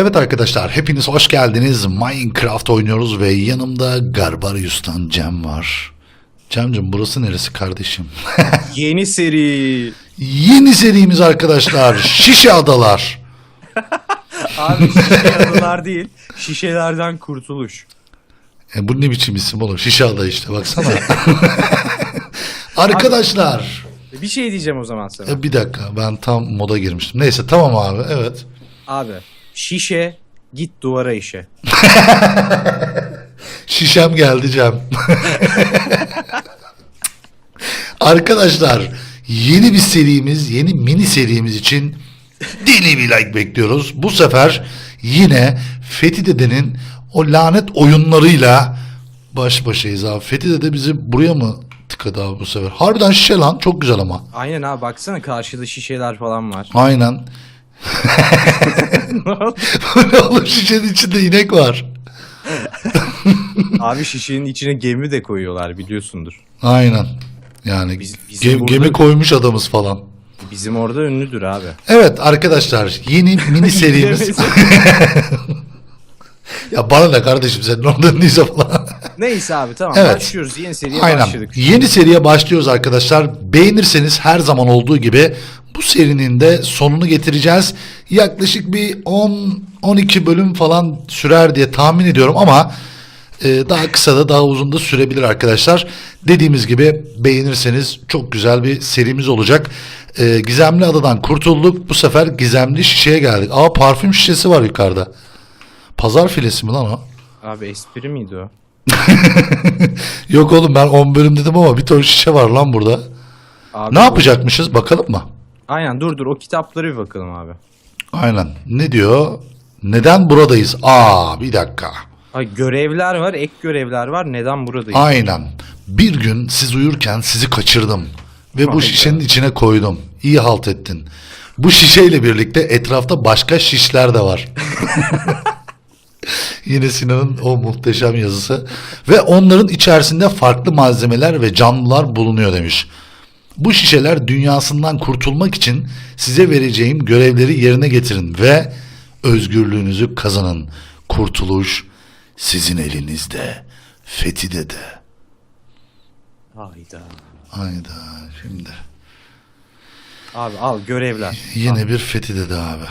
Evet arkadaşlar hepiniz hoş geldiniz. Minecraft oynuyoruz ve yanımda Garbarius'tan Cem var. Cem'cim burası neresi kardeşim? Yeni seri. Yeni serimiz arkadaşlar Şişe Adalar. Abi şişe adalar değil. Şişelerden kurtuluş. E, bu ne biçim isim oğlum? Şişe Ada işte baksana. arkadaşlar. Bir şey diyeceğim o zaman sana. E, bir dakika ben tam moda girmiştim. Neyse tamam abi evet. Abi şişe git duvara işe. Şişem geldi Cem. Arkadaşlar yeni bir serimiz, yeni mini serimiz için deli bir like bekliyoruz. Bu sefer yine Fethi Dede'nin o lanet oyunlarıyla baş başayız abi. Fethi Dede bizi buraya mı tıkadı abi bu sefer? Harbiden şişe lan çok güzel ama. Aynen abi baksana karşıda şişeler falan var. Aynen. Ne olur şişenin içinde inek var. abi şişenin içine gemi de koyuyorlar biliyorsundur. Aynen. Yani Biz- bizim burada- gemi koymuş adamız falan. Bizim orada ünlüdür abi. Evet arkadaşlar yeni mini serimiz. ya bana ne kardeşim senin oradan neyse falan. Neyse abi tamam Evet. başlıyoruz. Yeni seriye Aynen. başladık. Yeni seriye başlıyoruz arkadaşlar. Beğenirseniz her zaman olduğu gibi bu serinin de sonunu getireceğiz. Yaklaşık bir 10 12 bölüm falan sürer diye tahmin ediyorum ama e, daha kısa da daha uzun da sürebilir arkadaşlar. Dediğimiz gibi beğenirseniz çok güzel bir serimiz olacak. E, Gizemli Adadan kurtulduk. Bu sefer Gizemli Şişe'ye geldik. Aa parfüm şişesi var yukarıda. Pazar filesi mi lan o? Abi espri miydi o? Yok oğlum ben 10 bölüm dedim ama bir ton şişe var lan burada. Abi, Ne yapacakmışız bakalım mı? Aynen dur dur o kitaplara bir bakalım abi. Aynen. Ne diyor? Neden buradayız? Aa bir dakika. Ay görevler var, ek görevler var. Neden buradayız? Aynen. Bir gün siz uyurken sizi kaçırdım. Ve bu şişenin içine koydum. İyi halt ettin. Bu şişeyle birlikte etrafta başka şişler de var. Yine Sinan'ın o muhteşem yazısı. Ve onların içerisinde farklı malzemeler ve canlılar bulunuyor demiş. Bu şişeler dünyasından kurtulmak için size vereceğim görevleri yerine getirin ve özgürlüğünüzü kazanın. Kurtuluş sizin elinizde. Fethi'de de. Hayda. Hayda şimdi. Abi al görevler. Yine bir Fethi'de de abi.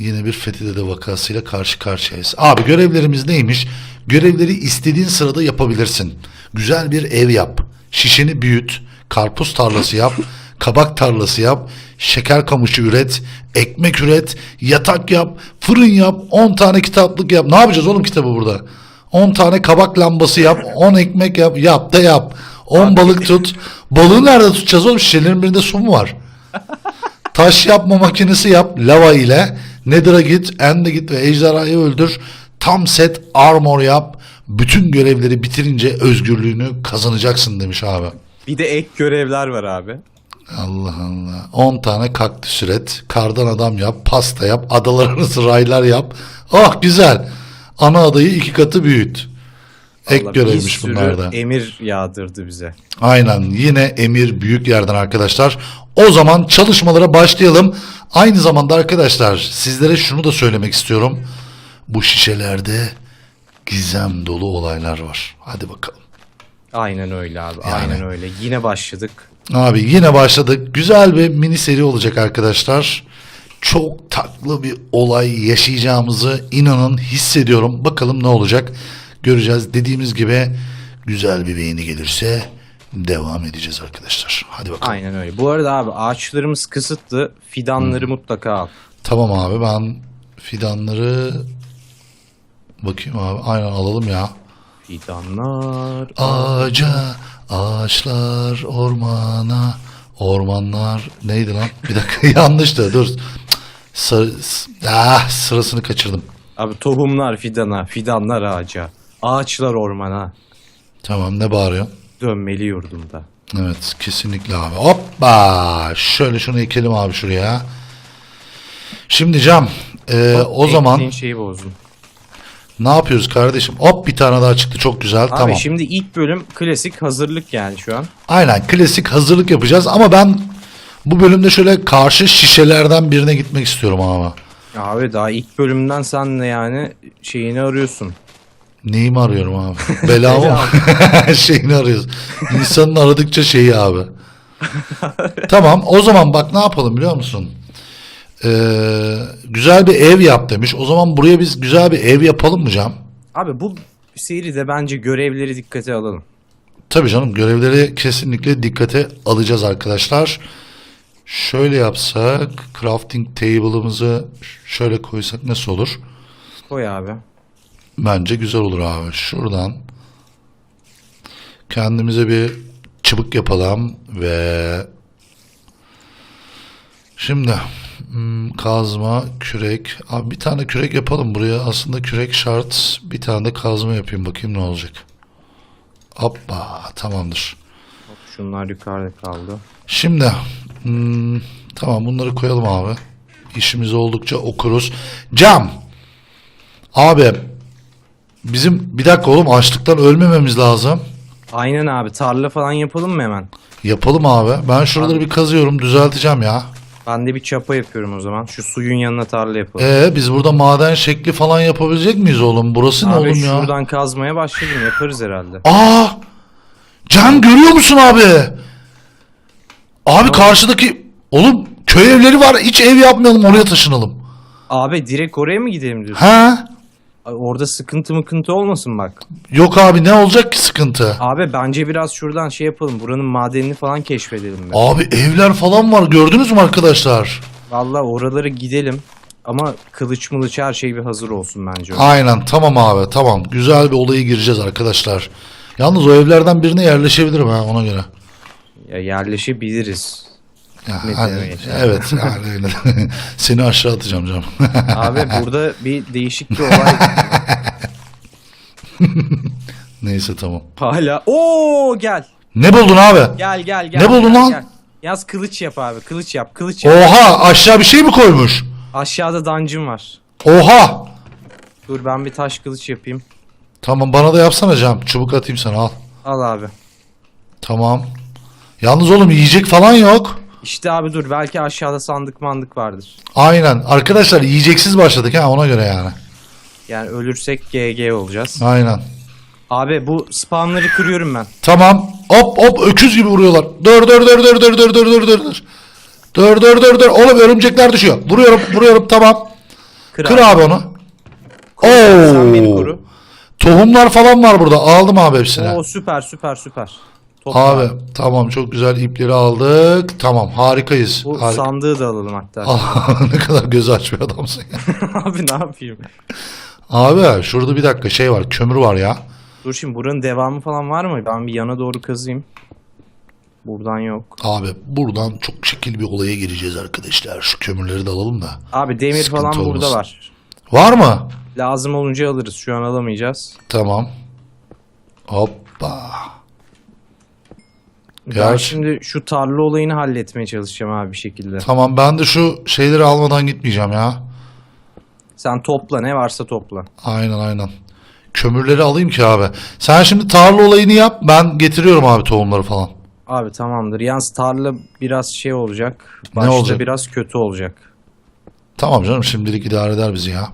Yine bir Fethi'de de vakasıyla karşı karşıyayız. Abi görevlerimiz neymiş? Görevleri istediğin sırada yapabilirsin. Güzel bir ev yap. Şişeni büyüt. Karpuz tarlası yap. Kabak tarlası yap. Şeker kamışı üret. Ekmek üret. Yatak yap. Fırın yap. 10 tane kitaplık yap. Ne yapacağız oğlum kitabı burada? 10 tane kabak lambası yap. 10 ekmek yap. Yap da yap. 10 balık tut. Balığı nerede tutacağız oğlum? Şişelerin birinde su mu var? Taş yapma makinesi yap lava ile. Nether'a git, End'e git ve ejderhayı öldür. Tam set armor yap. Bütün görevleri bitirince özgürlüğünü kazanacaksın demiş abi. Bir de ek görevler var abi. Allah Allah. 10 tane kaktüs üret. Kardan adam yap. Pasta yap. Adalar arası raylar yap. Ah güzel. Ana adayı iki katı büyüt. Ek Vallahi bir görevmiş sürü bunlar da. emir yağdırdı bize. Aynen yine Emir büyük yerden arkadaşlar. O zaman çalışmalara başlayalım. Aynı zamanda arkadaşlar sizlere şunu da söylemek istiyorum. Bu şişelerde gizem dolu olaylar var. Hadi bakalım. Aynen öyle abi. Aynen öyle. Yine başladık. Abi yine başladık. Güzel bir mini seri olacak arkadaşlar. Çok taklı bir olay yaşayacağımızı inanın hissediyorum. Bakalım ne olacak göreceğiz. Dediğimiz gibi güzel bir beğeni gelirse devam edeceğiz arkadaşlar. Hadi bakalım. Aynen öyle. Bu arada abi ağaçlarımız kısıtlı. Fidanları Hmm. mutlaka al. Tamam abi ben fidanları bakayım abi aynen alalım ya. Fidanlar. Ağaca, ağaçlar, ormana, ormanlar neydi lan? Bir dakika yanlıştı dur. Sarı, ah, sırasını kaçırdım. Abi tohumlar fidana, fidanlar ağaca. Ağaçlar ormana. Tamam ne bağırıyor? Dönmeli yurdumda. Evet kesinlikle abi. Hoppa şöyle şunu ekelim abi şuraya. Şimdi Cam e, o zaman şeyi bozdun. ne yapıyoruz kardeşim? Hop bir tane daha çıktı çok güzel Abi tamam. şimdi ilk bölüm klasik hazırlık yani şu an. Aynen klasik hazırlık yapacağız ama ben bu bölümde şöyle karşı şişelerden birine gitmek istiyorum ama. Abi daha ilk bölümden sen de yani şeyini arıyorsun. Neyimi arıyorum abi? Belamı mı? Şeyini arıyoruz. İnsanın aradıkça şeyi abi. tamam o zaman bak ne yapalım biliyor musun? Ee, güzel bir ev yap demiş. O zaman buraya biz güzel bir ev yapalım mı Cam? Abi bu seride bence görevleri dikkate alalım. Tabii canım görevleri kesinlikle dikkate alacağız arkadaşlar. Şöyle yapsak crafting table'ımızı şöyle koysak nasıl olur? Koy abi. Bence güzel olur abi. Şuradan kendimize bir çıbık yapalım ve şimdi hmm, kazma, kürek. Abi bir tane kürek yapalım buraya. Aslında kürek şart. Bir tane de kazma yapayım bakayım ne olacak. Hoppa tamamdır. Şunlar yukarıda kaldı. Şimdi hmm, tamam bunları koyalım abi. İşimiz oldukça okuruz. Cam. Abi bizim bir dakika oğlum açlıktan ölmememiz lazım. Aynen abi tarla falan yapalım mı hemen? Yapalım abi. Ben şuraları bir kazıyorum düzelteceğim ya. Ben de bir çapa yapıyorum o zaman. Şu suyun yanına tarla yapalım. Ee biz burada maden şekli falan yapabilecek miyiz oğlum? Burası ne abi oğlum ya? şuradan kazmaya başladım yaparız herhalde. Aa! Can görüyor musun abi? Abi karşıdaki oğlum köy evleri var. Hiç ev yapmayalım oraya taşınalım. Abi direkt oraya mı gidelim diyorsun? Ha? Orada sıkıntı mıkıntı olmasın bak. Yok abi ne olacak ki sıkıntı? Abi bence biraz şuradan şey yapalım. Buranın madenini falan keşfedelim. Be. Abi evler falan var gördünüz mü arkadaşlar? Vallahi oralara gidelim. Ama kılıç mılıç her şey bir hazır olsun bence. Aynen tamam abi tamam güzel bir olaya gireceğiz arkadaşlar. Yalnız o evlerden birine yerleşebilirim ha ona göre. Ya yerleşebiliriz. Ya, hani- evet yani öyle. Seni aşağı atacağım canım. Abi burada bir değişik bir olay. Neyse tamam. Hala. Oo gel. Ne buldun abi? Gel gel gel. Ne buldun gel, lan? gel. Yaz kılıç yap abi. Kılıç yap. Kılıç yap. Oha aşağı bir şey mi koymuş? Aşağıda dungeon var. Oha. Dur ben bir taş kılıç yapayım. Tamam bana da yapsana Cam. Çubuk atayım sana al. Al abi. Tamam. Yalnız oğlum yiyecek falan yok. İşte abi dur belki aşağıda sandık mandık vardır. Aynen. Arkadaşlar yiyeceksiz başladık ha ona göre yani. Yani ölürsek GG olacağız. Aynen. Abi bu spawnları kırıyorum ben. Tamam. Hop hop öküz gibi vuruyorlar. Dur dur dur dur dur dur dur dur dur dur. Dur dur dur dur. Oğlum örümcekler düşüyor. Vuruyorum vuruyorum tamam. Kır, Kır abi onu. Sen beni Oo. koru. Tohumlar falan var burada. Aldım abi hepsini. Oo süper süper süper. Topla. Abi tamam çok güzel ipleri aldık. Tamam harikayız. Bu Harika. sandığı da alalım hatta. Allah, ne kadar göz açmıyor adamsın ya. abi ne yapayım? Abi şurada bir dakika şey var kömür var ya. Dur şimdi buranın devamı falan var mı? Ben bir yana doğru kazayım. Buradan yok. Abi buradan çok şekil bir olaya gireceğiz arkadaşlar. Şu kömürleri de alalım da. Abi demir Sıkıntı falan burada olmasın. var. Var mı? Lazım olunca alırız. Şu an alamayacağız. Tamam. Hoppa. Ben Gerçi- şimdi şu tarla olayını halletmeye çalışacağım abi bir şekilde. Tamam ben de şu şeyleri almadan gitmeyeceğim ya. Sen topla ne varsa topla. Aynen aynen. Kömürleri alayım ki abi. Sen şimdi tarla olayını yap. Ben getiriyorum abi tohumları falan. Abi tamamdır. Yalnız tarla biraz şey olacak. Ne Başta olacak? biraz kötü olacak. Tamam canım şimdilik idare eder bizi ya.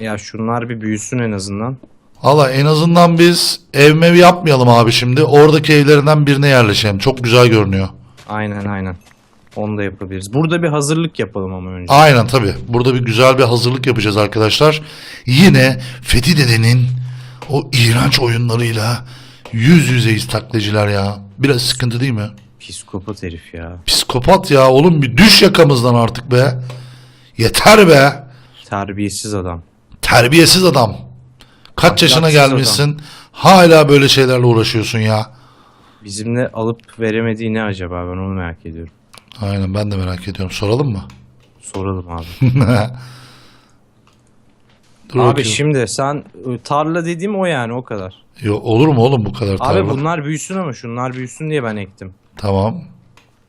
Ya şunlar bir büyüsün en azından. Valla en azından biz ev mev yapmayalım abi şimdi. Oradaki evlerinden birine yerleşelim. Çok güzel görünüyor. Aynen aynen. Onu da yapabiliriz. Burada bir hazırlık yapalım ama önce. Aynen tabi. Burada bir güzel bir hazırlık yapacağız arkadaşlar. Yine Fethi Dede'nin o iğrenç oyunlarıyla yüz yüzeyiz taklacılar ya. Biraz sıkıntı değil mi? Psikopat herif ya. Psikopat ya oğlum bir düş yakamızdan artık be. Yeter be. Terbiyesiz adam. Terbiyesiz adam. Kaç yaşına Ahlaksız gelmişsin hala böyle şeylerle uğraşıyorsun ya. Bizimle alıp veremediği ne acaba ben onu merak ediyorum. Aynen ben de merak ediyorum. Soralım mı? Soralım abi. Dur abi bakayım. şimdi sen e, tarla dediğim o yani o kadar. Yo, olur mu oğlum bu kadar Abi tarla? bunlar büyüsün ama şunlar büyüsün diye ben ektim. Tamam.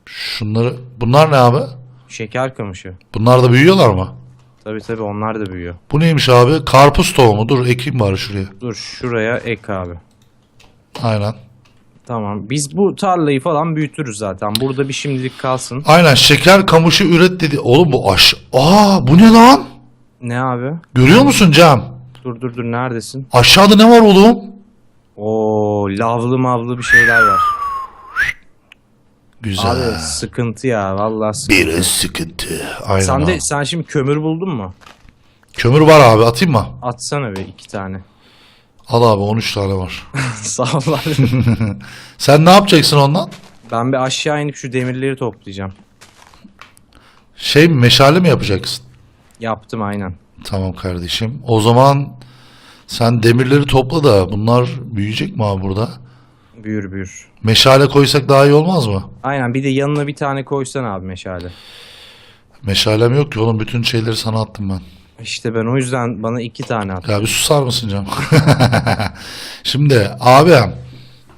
Şunları bunlar ne abi? Şeker kamışı. Bunlar da büyüyorlar mı? Tabi tabi onlar da büyüyor. Bu neymiş abi? Karpuz tohumu. Dur ekeyim bari şuraya. Dur şuraya ek abi. Aynen. Tamam. Biz bu tarlayı falan büyütürüz zaten. Burada bir şimdilik kalsın. Aynen şeker kamışı üret dedi. Oğlum bu aş... Aa bu ne lan? Ne abi? Görüyor musun Cam? Dur dur dur neredesin? Aşağıda ne var oğlum? Oo lavlı mavlı bir şeyler var. Güzel. Abi sıkıntı ya vallahi sıkıntı. Bir sıkıntı. Aynen Sen abi. de sen şimdi kömür buldun mu? Kömür var abi atayım mı? Atsana be iki tane. Al abi 13 tane var. Sağ ol abi. Sen ne yapacaksın ondan? Ben bir aşağı inip şu demirleri toplayacağım. Şey meşale mi yapacaksın? Yaptım aynen. Tamam kardeşim. O zaman sen demirleri topla da bunlar büyüyecek mi abi burada? Büyür büyür. Meşale koysak daha iyi olmaz mı? Aynen bir de yanına bir tane koysan abi meşale. Meşalem yok ki oğlum bütün şeyleri sana attım ben. İşte ben o yüzden bana iki tane at. Ya bir susar mısın canım? Şimdi abi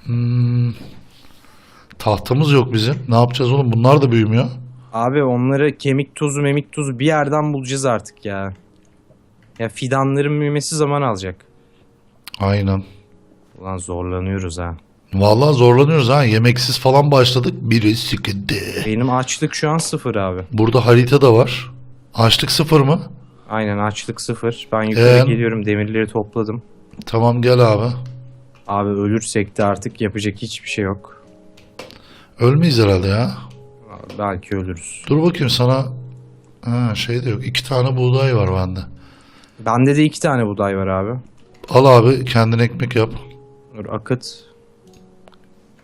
hmm, tahtamız yok bizim. Ne yapacağız oğlum? Bunlar da büyümüyor. Abi onları kemik tuzu memik tuzu bir yerden bulacağız artık ya. Ya fidanların büyümesi zaman alacak. Aynen. Ulan zorlanıyoruz ha. Vallahi zorlanıyoruz ha. Yemeksiz falan başladık. Biri sıkıntı. Benim açlık şu an sıfır abi. Burada harita da var. Açlık sıfır mı? Aynen açlık sıfır. Ben yukarı Ee? geliyorum demirleri topladım. Tamam gel abi. Abi ölürsek de artık yapacak hiçbir şey yok. Ölmeyiz herhalde ya. Abi Belki ölürüz. Dur bakayım sana. Ha şey de yok. İki tane buğday var bende. Bende de iki tane buğday var abi. Al abi kendin ekmek yap. Dur akıt.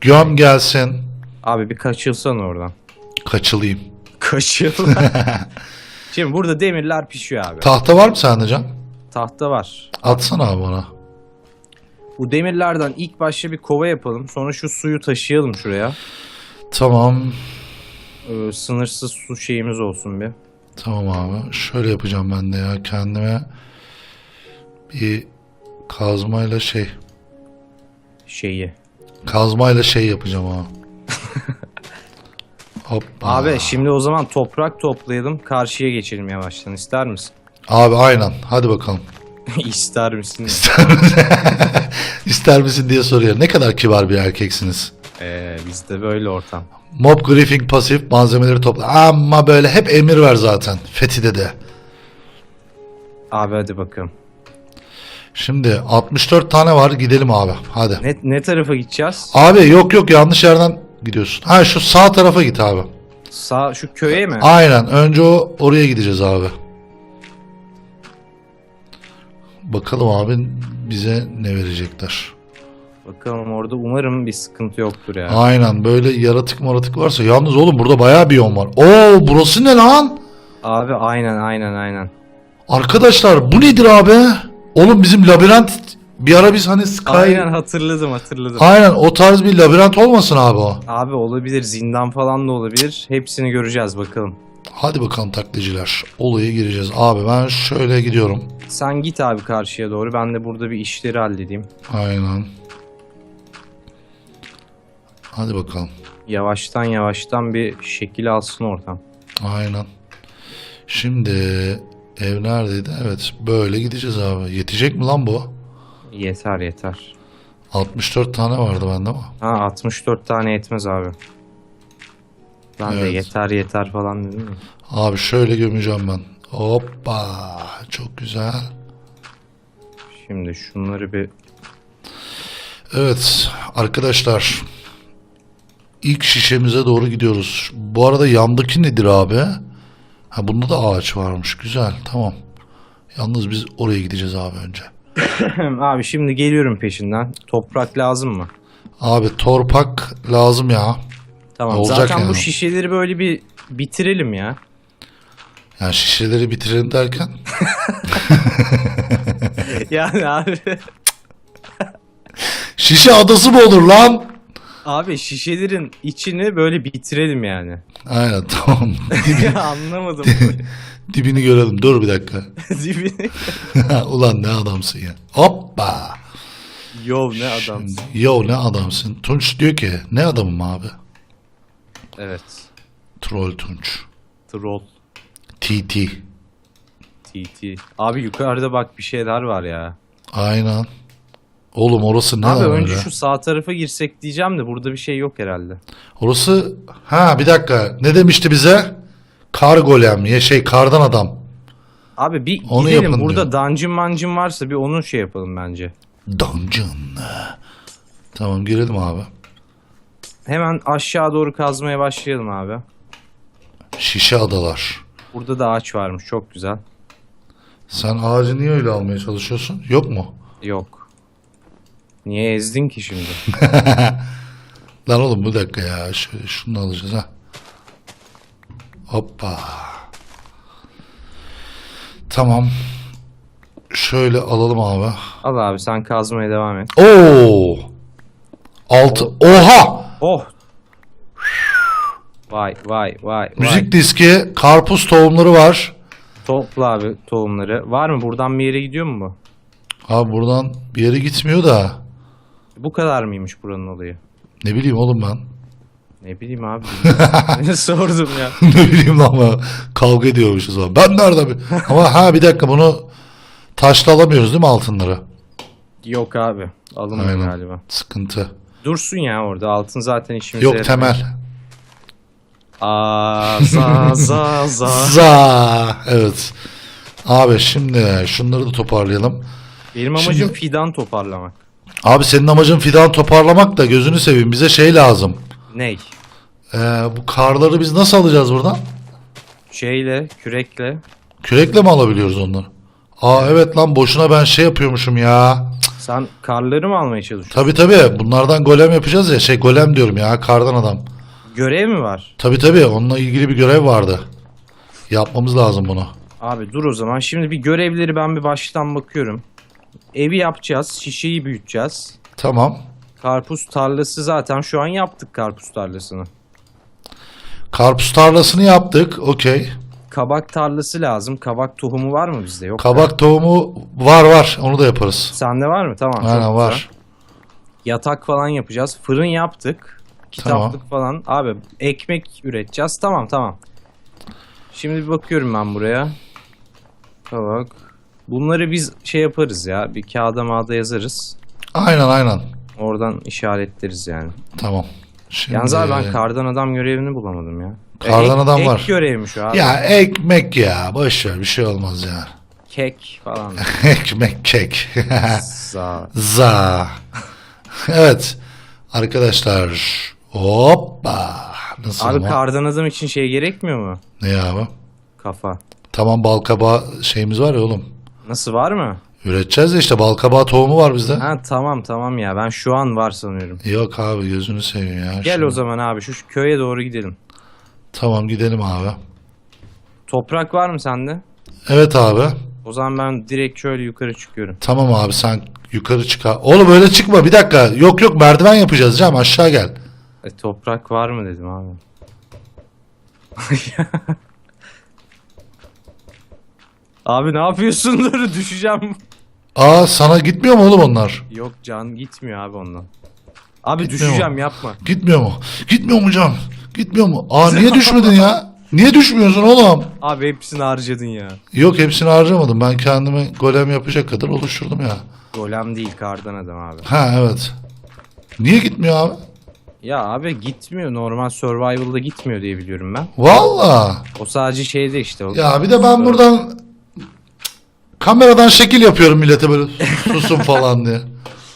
Göm gelsin. Abi bir kaçılsan oradan. Kaçılayım. Kaçıl. Şimdi burada demirler pişiyor abi. Tahta var mı sende Can? Tahta var. Atsana abi bana. Bu demirlerden ilk başta bir kova yapalım. Sonra şu suyu taşıyalım şuraya. Tamam. Ee, sınırsız su şeyimiz olsun bir. Tamam abi. Şöyle yapacağım ben de ya. Kendime bir kazmayla şey. Şeyi. Kazmayla şey yapacağım abi. Hoppa. Abi şimdi o zaman toprak toplayalım. Karşıya geçelim yavaştan. İster misin? Abi aynen. Hadi bakalım. İster misin? İster misin diye soruyor. Ne kadar kibar bir erkeksiniz. Ee, bizde böyle ortam. Mob griefing pasif malzemeleri topla. Ama böyle hep emir ver zaten. Fethi'de de. Abi hadi bakalım. Şimdi 64 tane var. Gidelim abi. Hadi. Ne, ne tarafa gideceğiz? Abi yok yok yanlış yerden gidiyorsun. Ha şu sağ tarafa git abi. Sağ şu köye mi? Aynen. Önce o oraya gideceğiz abi. Bakalım abi bize ne verecekler. Bakalım orada umarım bir sıkıntı yoktur ya. Aynen böyle yaratık maratık varsa. Yalnız oğlum burada bayağı biyom var. Oo burası ne lan? Abi aynen aynen aynen. Arkadaşlar bu nedir abi? Oğlum bizim labirent bir ara biz hani Sky... Aynen hatırladım hatırladım. Aynen o tarz bir labirent olmasın abi o. Abi olabilir zindan falan da olabilir. Hepsini göreceğiz bakalım. Hadi bakalım taklitçiler. Olaya gireceğiz. Abi ben şöyle gidiyorum. Sen git abi karşıya doğru. Ben de burada bir işleri halledeyim. Aynen. Hadi bakalım. Yavaştan yavaştan bir şekil alsın ortam. Aynen. Şimdi ev neredeydi? Evet böyle gideceğiz abi. Yetecek mi lan bu? Yeter yeter. 64 tane vardı bende ama. Ha 64 tane yetmez abi. Ben de Evet. yeter yeter falan dedim mi? Abi şöyle gömeceğim ben. Hoppa. Çok güzel. Şimdi şunları bir Evet arkadaşlar. İlk şişemize doğru gidiyoruz. Bu arada yandaki nedir abi? Ha bunda da ağaç varmış. Güzel tamam. Yalnız biz oraya gideceğiz abi önce. abi şimdi geliyorum peşinden. Toprak lazım mı? Abi torpak lazım ya. Tamam. Olacak Zaten yani. bu şişeleri böyle bir bitirelim ya. Yani şişeleri bitirelim derken. yani abi. Şişe adası mı olur lan? Abi şişelerin içini böyle bitirelim yani. Aynen tamam. Anlamadım. Dibini görelim. Dur bir dakika. Dibini. Ulan ne adamsın ya. Hoppa. Yol ne adamsın. Yo ne adamsın. Tunç diyor ki ne adamım abi? Evet. Troll Tunç. Troll. TT. TT. Abi yukarıda bak bir şeyler var ya. Aynen. Oğlum orası ne Abi lan önce öyle? şu sağ tarafa girsek diyeceğim de burada bir şey yok herhalde. Orası ha bir dakika. Ne demişti bize? Kar golem ya şey kardan adam. Abi bir Onu gidelim yapın burada dungeon mancın varsa bir onun şey yapalım bence. Dungeon. Tamam girelim abi. Hemen aşağı doğru kazmaya başlayalım abi. Şişe adalar. Burada da ağaç varmış çok güzel. Sen ağacı niye öyle almaya çalışıyorsun? Yok mu? Yok. Niye ezdin ki şimdi? Lan oğlum bir dakika ya. Şöyle şunu alacağız ha. Hoppa. Tamam. Şöyle alalım abi. Al abi sen kazmaya devam et. Oo! Altı. Oha! Oh! Vay vay vay vay. Müzik diski, karpuz tohumları var. Topla abi tohumları. Var mı? Buradan bir yere gidiyor mu bu? Abi buradan bir yere gitmiyor da. Bu kadar mıymış buranın olayı? Ne bileyim oğlum ben. Ne bileyim abi. Sordum ya. ne bileyim lan ben. Kavga ediyormuşuz ama. Ben nerede? bir- Ama ha bir dakika bunu taşla alamıyoruz değil mi altınları? Yok abi. Alınmıyor Aynen. galiba. Sıkıntı. Dursun ya orada. Altın zaten işimize Yok temel. Aa, za za za. Za. Evet. Abi şimdi şunları da toparlayalım. Benim amacım Şimdi- fidan toparlamak. Abi senin amacın fidan toparlamak da gözünü seveyim. Bize şey lazım. Ney? Ee, bu karları biz nasıl alacağız buradan? Şeyle, kürekle. Kürekle mi alabiliyoruz onları? Aa evet lan boşuna ben şey yapıyormuşum ya. Sen karları mı almaya çalışıyorsun? Tabi tabi bunlardan golem yapacağız ya şey golem diyorum ya kardan adam. Görev mi var? Tabi tabi onunla ilgili bir görev vardı. Yapmamız lazım bunu. Abi dur o zaman. Şimdi bir görevleri ben bir baştan bakıyorum. Evi yapacağız. Şişeyi büyüteceğiz. Tamam. Karpuz tarlası zaten şu an yaptık karpuz tarlasını. Karpuz tarlasını yaptık. Okey. Kabak tarlası lazım. Kabak tohumu var mı bizde? Yok. Kabak tohumu var var. Onu da yaparız. Sende var mı? Tamam. Aynen güzel. var. Yatak falan yapacağız. Fırın yaptık. Kitaplık falan. Abi ekmek üreteceğiz. Tamam tamam. Şimdi bir bakıyorum ben buraya. Bak. Bunları biz şey yaparız ya. Bir kağıda mağda yazarız. Aynen aynen. Oradan işaretleriz yani. Tamam. Şimdi... Yalnız abi ben kardan adam görevini bulamadım ya. Kardan adam ek var. görevmiş o abi. Ya ekmek ya. Boş ver bir şey olmaz ya. Kek falan. ekmek kek. Za. Za. evet. Arkadaşlar. Hoppa. Nasıl Abi ama? kardan adam için şey gerekmiyor mu? Ne ya abi? Kafa. Tamam balkabağı şeyimiz var ya oğlum. Nasıl var mı? Üreteceğiz de işte balkabağı tohumu var bizde. Ha tamam tamam ya ben şu an var sanıyorum. Yok abi gözünü seveyim ya. Gel Şimdi- o zaman abi şu, köye doğru gidelim. Tamam gidelim abi. Toprak var mı sende? Evet abi. O zaman ben direkt şöyle yukarı çıkıyorum. Tamam abi sen yukarı çıkar. Oğlum öyle çıkma bir dakika. Yok yok merdiven yapacağız Cem aşağı gel. E, toprak var mı dedim abi. abi ne yapıyorsun dur düşeceğim. Aa sana gitmiyor mu oğlum onlar? Yok can gitmiyor abi ondan. Abi Gitmiyor düşeceğim yapma. Gitmiyor mu? Gitmiyor mu Can? Gitmiyor mu? Aa niye düşmedin ya? Niye düşmüyorsun oğlum? Abi hepsini harcadın ya. Yok hepsini harcamadım. Ben kendime golem yapacak kadar oluşturdum ya. Golem değil kardan adam abi. Ha evet. Niye gitmiyor abi? Ya abi gitmiyor normal survival'da gitmiyor diye biliyorum ben. Valla. O sadece şeyde işte. O... Ya bir de ben buradan kameradan şekil yapıyorum millete böyle susun falan diye.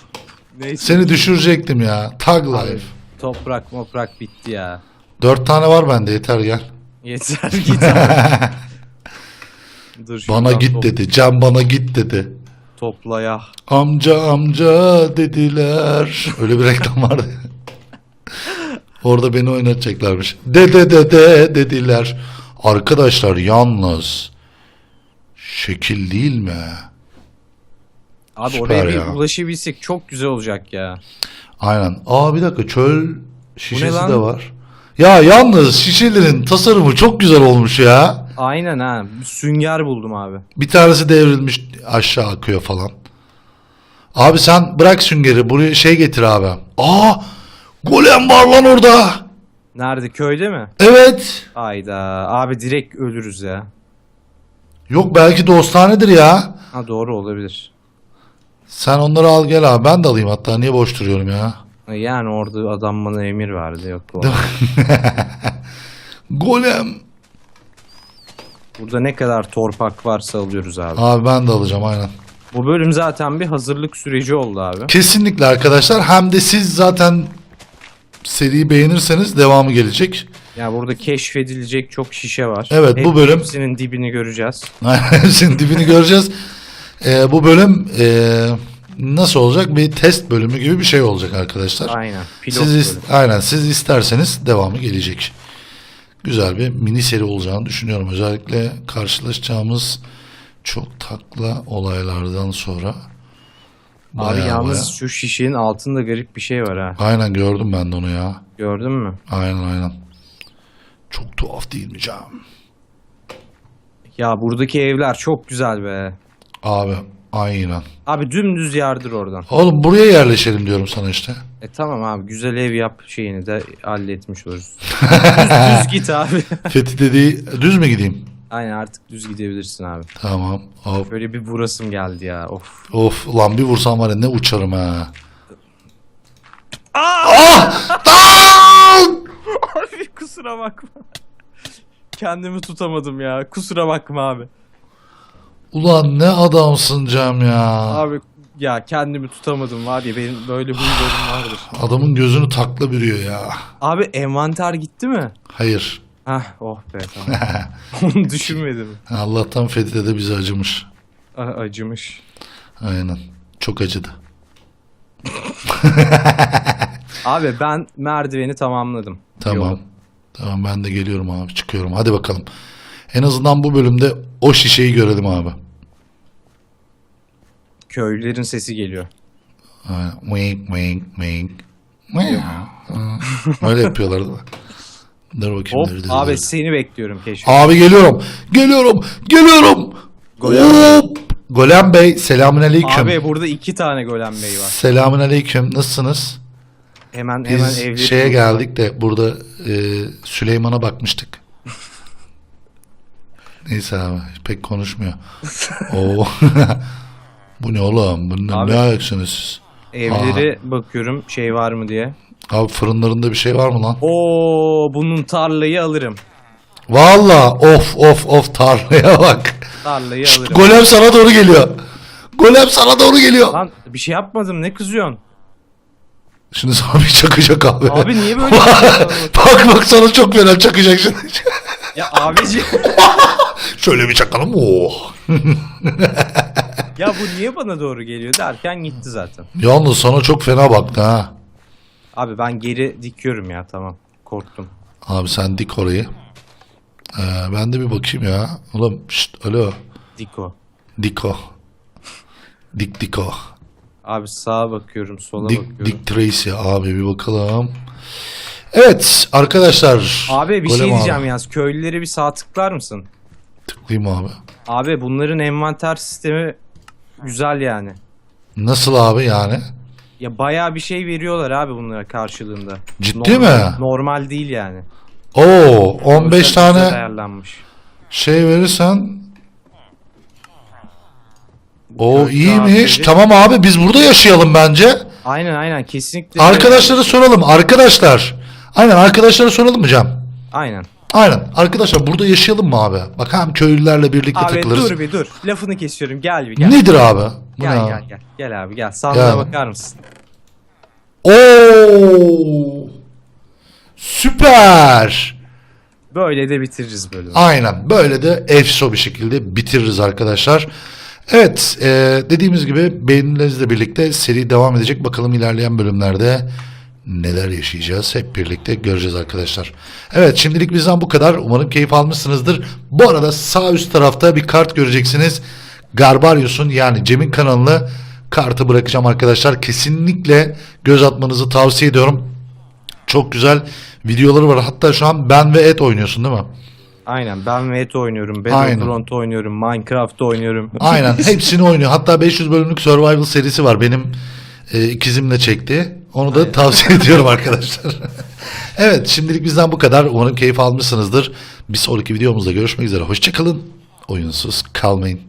Neyse. Seni düşürecektim ya. Tag Abi, life. toprak moprak bitti ya. Dört tane var bende yeter gel. Yeter git abi. Dur şuradan Bana git top- dedi. Can bana git dedi. Topla ya. Amca amca dediler. Öyle bir reklam vardı. Orada beni oynatacaklarmış. Dede dede dediler. Arkadaşlar yalnız şekil değil mi? Abi Süper oraya bir ya. ulaşabilsek çok güzel olacak ya. Aynen. Aa bir dakika çöl şişesi lan? de var. Ya yalnız şişelerin tasarımı çok güzel olmuş ya. Aynen ha. Sünger buldum abi. Bir tanesi devrilmiş aşağı akıyor falan. Abi sen bırak süngeri buraya şey getir abi. Aa golem var lan orada. Nerede? Köyde mi? Evet. Hayda. Abi direkt ölürüz ya. Yok belki dostanedir ya. Ha doğru olabilir. Sen onları al gel abi. Ben de alayım hatta. Niye boş duruyorum ya? Yani orada adam bana emir verdi. Yok o. Golem. Burada ne kadar torpak varsa alıyoruz abi. Abi ben de alacağım aynen. Bu bölüm zaten bir hazırlık süreci oldu abi. Kesinlikle arkadaşlar. Hem de siz zaten seriyi beğenirseniz devamı gelecek. Ya burada keşfedilecek çok şişe var. Evet, bu bölüm- Hepsinin dibini göreceğiz. Hepsinin dibini göreceğiz. Ee, bu bölüm ee, nasıl olacak? Bir test bölümü gibi bir şey olacak arkadaşlar. Aynen. Pilot Siz is- bölüm. aynen siz isterseniz devamı gelecek. Güzel bir mini seri olacağını düşünüyorum. Özellikle karşılaşacağımız çok takla olaylardan sonra. Abi bayağı yalnız bayağı- şu şişenin altında garip bir şey var ha. Aynen gördüm ben de onu ya. Gördün mü? Aynen aynen. Çok tuhaf değil mi canım? Ya buradaki evler çok güzel be. Abi aynen. Abi dümdüz yardır oradan. Oğlum buraya yerleşelim diyorum sana işte. E tamam abi güzel ev yap şeyini de halletmiş oluruz. düz, düz git abi. Fethi dediği düz mü gideyim? Aynen artık düz gidebilirsin abi. Tamam. Hop. Böyle bir vurasım geldi ya. Of. Of ulan bir vursam var ya ne uçarım ha. Ah! Ah! Abi kusura bakma. Kendimi tutamadım ya. Kusura bakma abi. Ulan ne adamsın Cem ya. Abi ya kendimi tutamadım var ya benim böyle huylarım vardır. Adamın gözünü takla bürüyor ya. Abi envanter gitti mi? Hayır. Hah oh be tamam. Onu düşünmedim. Allah'tan Fethi de bize acımış. A- acımış. Aynen. Çok acıdı. Abi ben merdiveni tamamladım. Tamam. Yolu. Tamam ben de geliyorum abi çıkıyorum. Hadi bakalım. En azından bu bölümde o şişeyi görelim abi. Köylülerin sesi geliyor. Wink wink wink. Öyle yapıyorlar değil mi? Dur bakayım. Hop dur, abi dur. seni bekliyorum keşke. Abi geliyorum. Geliyorum. Geliyorum. Golem Hop. Golem Bey selamün aleyküm. Abi burada iki tane golem bey var. Selamün aleyküm. Nasılsınız? Hemen hemen Biz evleri şeye buldular. geldik de burada e, Süleyman'a bakmıştık. Neyse abi pek konuşmuyor. Oo. Bu ne oğlum? Bu ne, Abi- ne ayaksınız siz? Evleri bakıyorum şey var mı diye. Abi fırınlarında bir şey var mı lan? Oo bunun tarlayı alırım. Valla of of of tarlaya bak. Tarlayı Şşt, alırım. golem sana doğru geliyor. Golem sana doğru geliyor. Lan bir şey yapmadım ne kızıyorsun? Şimdi sana bir çakacak abi. Abi niye böyle bak bak sana çok fena çakacak şimdi. Ya abici Şöyle bir çakalım. Oh. ya bu niye bana doğru geliyor derken gitti zaten. Yalnız sana çok fena baktı ha. Abi ben geri dikiyorum ya tamam. Korktum. Abi sen dik orayı. Ee, ben de bir bakayım ya. Oğlum şşt alo. Diko. Diko. Dik Diko. Abi sağa bakıyorum sola Dik, bakıyorum. Dik Tracy abi bir bakalım. Evet arkadaşlar. Abi bir Golem şey abi. diyeceğim yalnız. Köylüleri bir sağ tıklar mısın? Tıklayayım abi. Abi bunların envanter sistemi güzel yani. Nasıl abi yani? Ya bayağı bir şey veriyorlar abi bunlara karşılığında. Ciddi normal, mi? Normal değil yani. Oo 15 Özel tane ayarlanmış. şey verirsen o Dört iyiymiş. Tamam abi biz burada yaşayalım bence. Aynen aynen kesinlikle. Arkadaşlara soralım. Arkadaşlar. Aynen arkadaşlara soralım mı Cem? Aynen. Aynen. Arkadaşlar burada yaşayalım mı abi? Bak hem köylülerle birlikte Abi takılırız. dur bir dur. Lafını kesiyorum. Gel bir gel. Nedir abi? Bu ne Gel abi? gel gel. Gel abi gel. Sandığa Gel. bakar mısın? Oo! Süper. Böyle de bitiririz bölümü. Aynen. Böyle de efso bir şekilde bitiririz arkadaşlar. Evet. e, dediğimiz gibi beğenilerinizle birlikte seri devam edecek. Bakalım ilerleyen bölümlerde neler yaşayacağız. Hep birlikte göreceğiz arkadaşlar. Evet şimdilik bizden bu kadar. Umarım keyif almışsınızdır. Bu arada sağ üst tarafta bir kart göreceksiniz. Garbarius'un yani Cem'in kanalını kartı bırakacağım arkadaşlar. Kesinlikle göz atmanızı tavsiye ediyorum. Çok güzel videoları var. Hatta şu an ben ve Ed oynuyorsun değil mi? Aynen. Ben Veto oynuyorum. Aynen. Battlefront oynuyorum. Minecraft oynuyorum. Aynen hepsini oynuyor. Hatta 500 bölümlük survival serisi var. Benim e, ikizimle çekti. Onu da tavsiye ediyorum arkadaşlar. evet şimdilik bizden bu kadar. Umarım keyif almışsınızdır. Bir sonraki videomuzda görüşmek üzere. Hoşçakalın. Oyunsuz kalmayın.